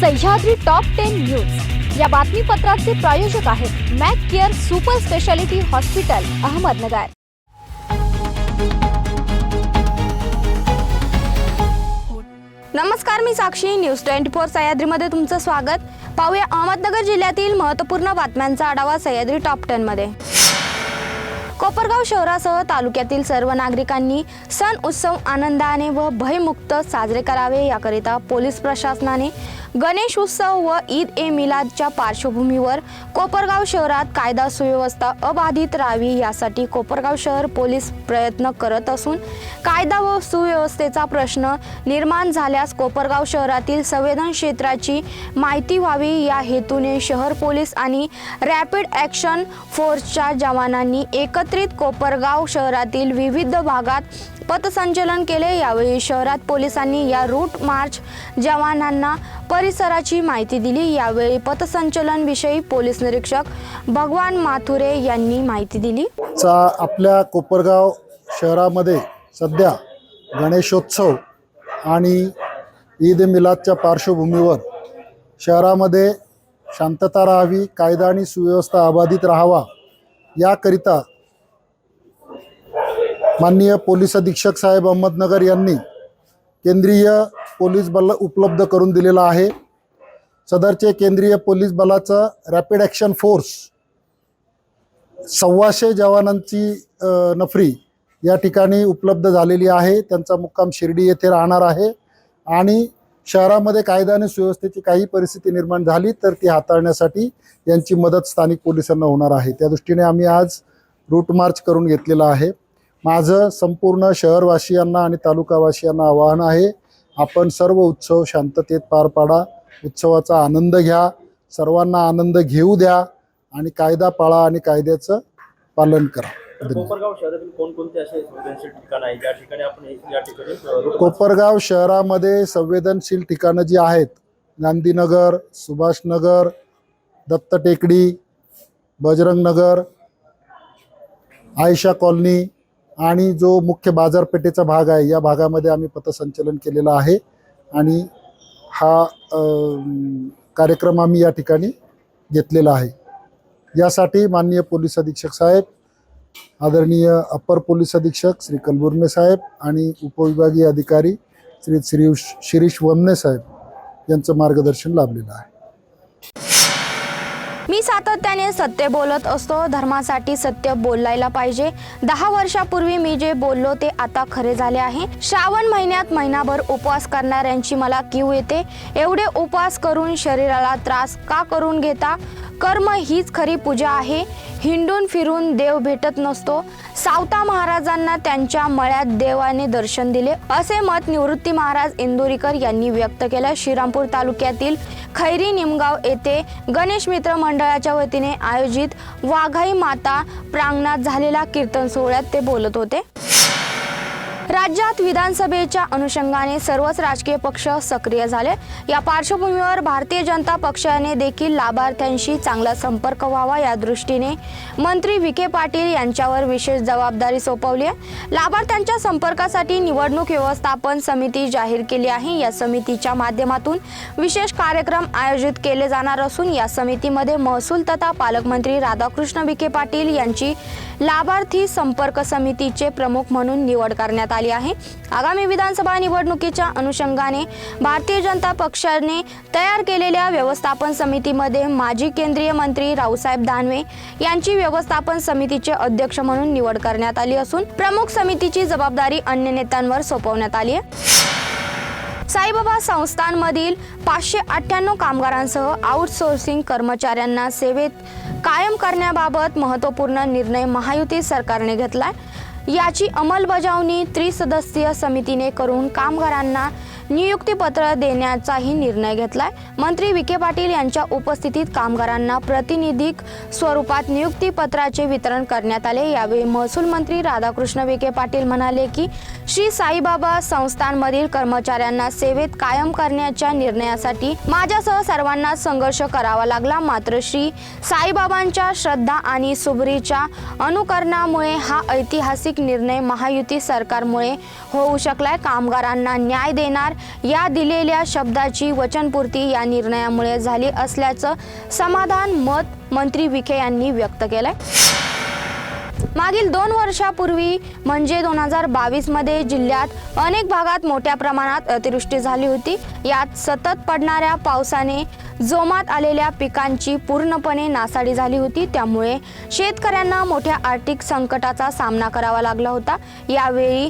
Sahyadri top ten news या बातमीपत्राचे प्रायोजक आहेत Mac Care super speciality hospital Ahmednagar. नमस्कार मी साक्षी. न्यूज ट्वेंटी फोर सह्याद्रीमध्ये तुमचं स्वागत. पाहूया अहमदनगर जिल्ह्यातील महत्त्वपूर्ण बातम्यांचा आढावा सह्याद्री टॉप टेनमध्ये कोपरगाव शहरासह तालुक्यातील सर्व नागरिकांनी सण उत्सव आनंदाने व भयमुक्त साजरे करावे याकरिता पोलीस प्रशासनाने गणेश उत्सव व ईद ए मिलादच्या पार्श्वभूमीवर कोपरगाव शहरात कायदा सुव्यवस्था अबाधित राहावी यासाठी कोपरगाव शहर पोलीस प्रयत्न करत असून कायदा व सुव्यवस्थेचा प्रश्न निर्माण झाल्यास कोपरगाव शहरातील संवेदन क्षेत्राची माहिती व्हावी. या हेतूने शहर पोलीस आणि रॅपिड ॲक्शन फोर्सच्या जवानांनी एकत्रित कोपरगाव शहरातील विविध भागात पथसंचलन केले. यावेळी शहरात पोलिसांनी या रूट मार्च जवानांना परिसराची माहिती दिली. यावेळी पथसंचलन विषयी पोलीस निरीक्षक भगवान माथुरे यांनी माहिती दिली. चा आपल्या कोपरगाव शहरामध्ये सध्या गणेशोत्सव आणि ईद मिलादच्या पार्श्वभूमीवर शहरामध्ये शांतता राहावी कायदा आणि सुव्यवस्था अबाधित राहावा याकरिता माननीय पोलीस अधीक्षक साहेब अहमदनगर यांनी केंद्रीय पोलीस बल उपलब्ध करून दिलेलं आहे. सदरचे केंद्रीय पोलीस बलाचं रॅपिड ॲक्शन फोर्स सव्वाशे जवानांची नफरी या ठिकाणी उपलब्ध झालेली आहे. त्यांचा मुक्काम शिर्डी येथे राहणार आहे. आणि शहरामध्ये कायदा आणि सुव्यवस्थेची काही परिस्थिती निर्माण झाली तर ती हाताळण्यासाठी यांची मदत स्थानिक पोलिसांना होणार आहे. त्या दृष्टीने आम्ही आज रूट मार्च करून घेतलेला आहे. माझं संपूर्ण शहरवासियांना आणि तालुकावासियांना आवाहन आहे आपण सर्व उत्सव शांततेत पार पाडा उत्सवाचा आनंद घ्या सर्वांना आनंद घेऊ द्या आणि कायदा पाळा आणि कायद्याचं पालन करा. शहरातील कोपरगाव शहरामध्ये संवेदनशील ठिकाणं जी आहेत गांधीनगर सुभाषनगर दत्त टेकडी बजरंग नगर आयशा कॉलनी आणि जो मुख्य बाजारपेठेचा भाग आहे या भागामध्ये आम्ही पथसंचलन केलेलं आहे. आणि हा कार्यक्रम आम्ही या ठिकाणी घेतलेला आहे. यासाठी माननीय पोलीस अधीक्षक साहेब आदरणीय अप्पर पोलीस अधीक्षक श्री कलबुर्मे साहेब आणि उपविभागीय अधिकारी श्री श्री शिरीष वमने साहेब यांचं मार्गदर्शन लाभलेलं आहे. मी सातत्याने सत्य बोलत असतो. धर्मासाठी सत्य बोलायला पाहिजे. दहा वर्षापूर्वी मी जे बोललो ते आता खरे झाले आहे. श्रावण महिन्यात महिनाभर उपवास करणाऱ्यांची मला कीव येते. एवढे उपवास करून शरीराला त्रास का करून घेता? कर्म हीच खरी पूजा आहे. हिंडून फिरून देव भेटत नसतो. सावता महाराजांना त्यांच्या मळ्यात देवाने दर्शन दिले. असे मत निवृत्ती महाराज इंदोरीकर यांनी व्यक्त केलं. श्रीरामपूर तालुक्यातील खैरी निमगाव येथे गणेश मित्र मंडळाच्या वतीने आयोजित वाघाई माता प्रांगणात झालेला कीर्तन सोहळ्यात ते बोलत होते. राज्यात विधानसभेच्या अनुषंगाने सर्वच राजकीय पक्ष सक्रिय झाले. या पार्श्वभूमीवर भारतीय जनता पक्षाने देखील लाभार्थ्यांशी चांगला संपर्क व्हावा या दृष्टीने मंत्री विखे पाटील यांच्यावर विशेष जबाबदारी सोपवली आहे. लाभार्थ्यांच्या संपर्कासाठी निवडणूक व्यवस्थापन समिती जाहीर केली आहे. या समितीच्या माध्यमातून विशेष कार्यक्रम आयोजित केले जाणार असून या समितीमध्ये महसूल तथा पालकमंत्री राधाकृष्ण विखे पाटील यांची लाभार्थी संपर्क समितीचे प्रमुख म्हणून निवड करण्यात आली. आहे. आगामी विधानसभा निवडणुकीच्या अनुषंगाने भारतीय जनता पक्षाने तयार केलेल्या व्यवस्थापन समितीमध्ये माजी केंद्रीय मंत्री रावसाहेब दानवे यांची व्यवस्थापन समितीचे अध्यक्ष म्हणून निवड करण्यात आली असून प्रमुख समितीची जबाबदारी अन्य नेत्यांवर सोपवण्यात आली आहे. साईबाबा संस्थांमधील पाचशे अठ्ठ्याण्णव कामगारांसह आउटसोर्सिंग कर्मचाऱ्यांना सेवेत कायम करण्याबाबत महत्त्वपूर्ण निर्णय महायुती सरकारने घेतलाय. याची अंमलबजावणी त्रिसदस्यीय समितीने करून कामगारांना नियुक्तीपत्र देण्याचाही निर्णय घेतलाय. मंत्री विखे पाटील यांच्या उपस्थितीत कामगारांना प्रतिनिधिक स्वरूपात नियुक्तीपत्राचे वितरण करण्यात आले. यावेळी महसूल मंत्री राधाकृष्ण विखे पाटील म्हणाले की श्री साईबाबा संस्थांमधील कर्मचाऱ्यांना सेवेत कायम करण्याच्या निर्णयासाठी माझ्यासह सर्वांना संघर्ष करावा लागला. मात्र श्री साईबाबांच्या श्रद्धा आणि सुबरीच्या अनुकरणामुळे हा ऐतिहासिक निर्णय महायुती सरकारमुळे होऊ शकलाय. कामगारांना न्याय देणार या दिलेल्या शब्दाची वचनपूर्ती या निर्णयामुळे झाली असल्याचं समाधान मत मंत्री विखे यांनी व्यक्त केलंय. मागील दोन वर्षापूर्वी म्हणजे दोन हजार बावीसमध्ये जिल्ह्यात अनेक भागात मोठ्या प्रमाणात अतिवृष्टी झाली होती. यात सतत पडणाऱ्या पावसाने जोमात आलेल्या पिकांची पूर्णपणे नासाडी झाली होती. त्यामुळे शेतकऱ्यांना मोठ्या आर्थिक संकटाचा सामना करावा लागला होता. यावेळी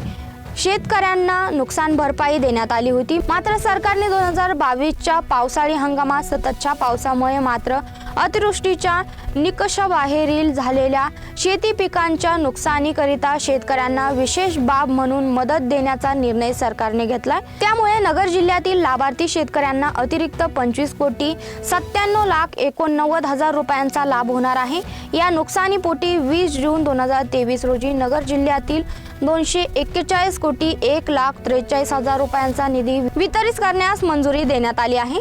शेतकऱ्यांना नुकसान भरपाई देण्यात आली होती. मात्र सरकारने दोन हजार बावीसच्या पावसाळी हंगामात सततच्या पावसामुळे मात्र अतिवृष्टीच्या निकषाबाहेरील झालेल्या शेती पिकांच्या नुकसानीकरिता शेतकऱ्यांना विशेष बाब म्हणून मदत देण्याचा निर्णय सरकारने घेतलाय. त्यामुळे नगर जिल्ह्यातील लाभार्थी शेतकऱ्यांना अतिरिक्त पंचवीस कोटी सत्त्याण्णव लाख एकोणनव्वद हजार रुपयांचा लाभ होणार आहे. या नुकसानीपोटी वीस जून दोन हजार तेवीस रोजी नगर जिल्ह्यातील दोनशे एक्केचाळीस कोटी एक लाख त्रेचाळीस हजार रुपयांचा निधी वितरित करण्यास मंजुरी देण्यात आली आहे.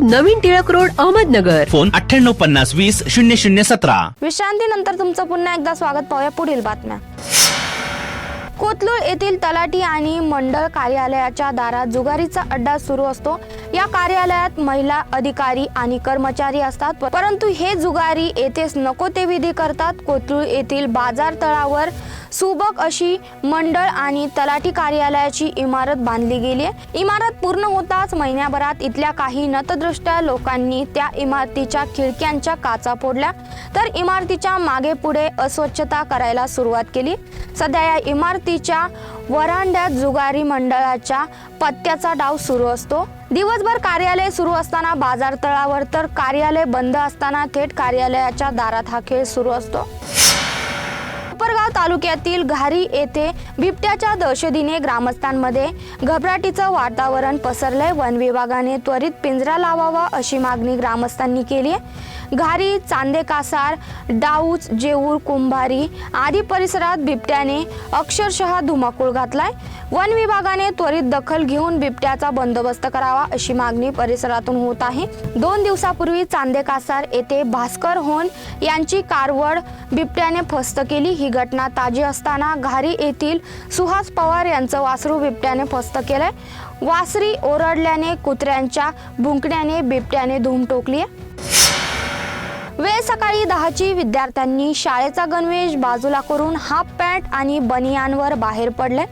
नवीन टिळक रोड अहमदनगर. फोन अठ्ठ्याण्णव पन्नास वीस शून्य शून्य सतरा. विश्रांतीनंतर तुमचं पुन्हा एकदा स्वागत पाहूया. पुढील बातम्या. कोथरूड येथील तलाठी आणि मंडळ कार्यालयाच्या दारात जुगारीचा अड्डा सुरू असतो. या कार्यालयात महिला अधिकारी आणि कर्मचारी असतात. परंतु हे जुगारी येथेच नको ते विधी करतात. कोथरूळ येथील बाजार तळावर सुबक अशी मंडळ आणि तलाठी कार्यालयाची इमारत बांधली गेली आहे. इमारत पूर्ण होताच महिन्याभरात इथल्या काही नतदृष्ट्या लोकांनी त्या इमारतीच्या खिडक्यांच्या काचा फोडल्या. तर इमारतीच्या मागे पुढे अस्वच्छता करायला सुरुवात केली. सध्या या इमारतीच्या वरांड्यात जुगारी मंडळाच्या पत्त्याचा डाव सुरू असतो. दिवसभर कार्यालय सुरू असताना बाजार तळावर तर कार्यालय बंद असताना थेट कार्यालयाच्या दारात हा खेळ सुरू असतो. कोपरगाव तालुक्यातील घारी येथे बिबट्याच्या दहशतीने ग्रामस्थांमध्ये घबराटीचं वातावरण पसरलंय. वन विभागाने त्वरित पिंजरा लावावा अशी मागणी ग्रामस्थांनी केली. आहे घारी चांदे कासार डाऊच जेऊर कुंभारी आदी परिसरात बिबट्याने अक्षरशः धुमाकूळ घातलाय. वन विभागाने त्वरित दखल घेऊन बिबट्याचा बंदोबस्त करावा अशी मागणी परिसरातून होत आहे. दोन दिवसापूर्वी चांदे कासार येथे भास्कर होन यांची कारवड बिबट्याने फस्त केली. ही घटना घटना ताजी असताना घारी येथील सुहास पवार यांचं वासरू बिबट्याने फस्त केलंय. वासरी ओरडल्याने कुत्र्यांच्या भुंकण्याने बिबट्याने धूम टोकली आहे वेळ सकाळी दहाची विद्यार्थ्यांनी शाळेचा गणवेश बाजूला करून हाफ पॅन्ट आणि बनियानवर बाहेर पडले.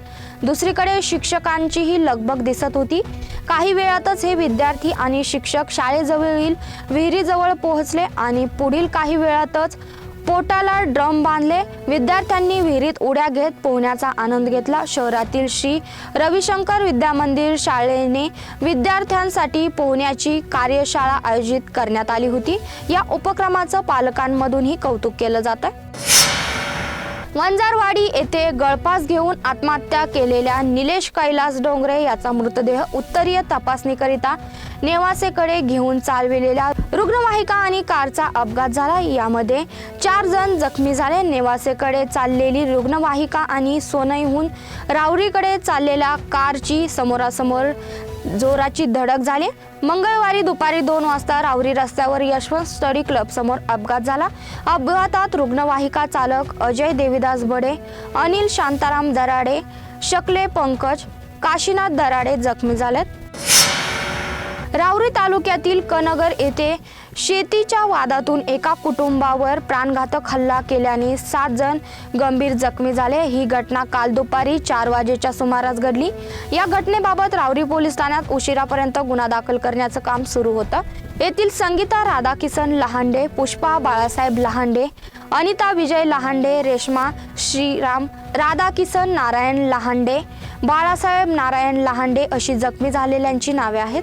दुसरीकडे शिक्षकांचीही लगबग दिसत होती. काही वेळातच हे विद्यार्थी आणि शिक्षक शाळेजवळील विहिरीजवळ पोहोचले आणि पुढील काही वेळातच पोटाला ड्रम बांधले. विद्यार्थ्यांनी विहिरीत उड्या घेत पोहण्याचा आनंद घेतला. शहरातील श्री रविशंकर विद्यामंदिर शाळेने विद्यार्थ्यांसाठी पोहण्याची कार्यशाळा आयोजित करण्यात आली होती. या उपक्रमाचं पालकांमधूनही कौतुक केलं जात आहे वंजारवाडी येथे गळपास घेऊन आत्महत्या केलेल्या निलेश कैलास डोंगरे याचा मृतदेह उत्तरीय तपासणीकरिता नेवासेकडे घेऊन चालविलेल्या रुग्णवाहिका आणि कारचा अपघात झाला. यामध्ये चार जण जखमी झाले. नेवासेकडे चाललेली रुग्णवाहिका आणि सोनईहून रावरीकडे चाललेल्या कारची समोरासमोर जोराची धडक झाली. मंगळवारी दुपारी दोन वाजता रावरी रस्त्यावर यशवंत स्टडी क्लब समोर अपघात झाला. अपघातात रुग्णवाहिका चालक अजय देवीदास बडे अनिल शांताराम दराडे शकले पंकज काशीनाथ दराडे जखमी झालेत. रावरी तालुक्यातील कनगर येथे शेतीच्या वादातून एका कुटुंबावर प्राणघातक हल्ला केल्याने सात जण गंभीर जखमी झाले. ही घटना काल दुपारी चार वाजेच्या सुमारास घडली. या घटनेबाबत रावरी पोलीस ठाण्यात उशिरापर्यंत गुन्हा दाखल करण्याचं काम सुरू होतं. येथील संगीता राधाकिसन लहांडे पुष्पा बाळासाहेब लहांडे अनिता विजय लहांडे रेश्मा श्रीराम राधाकिसन नारायण लहांडे बाळासाहेब नारायण लहांडे अशी जखमी झालेल्यांची नावे आहेत.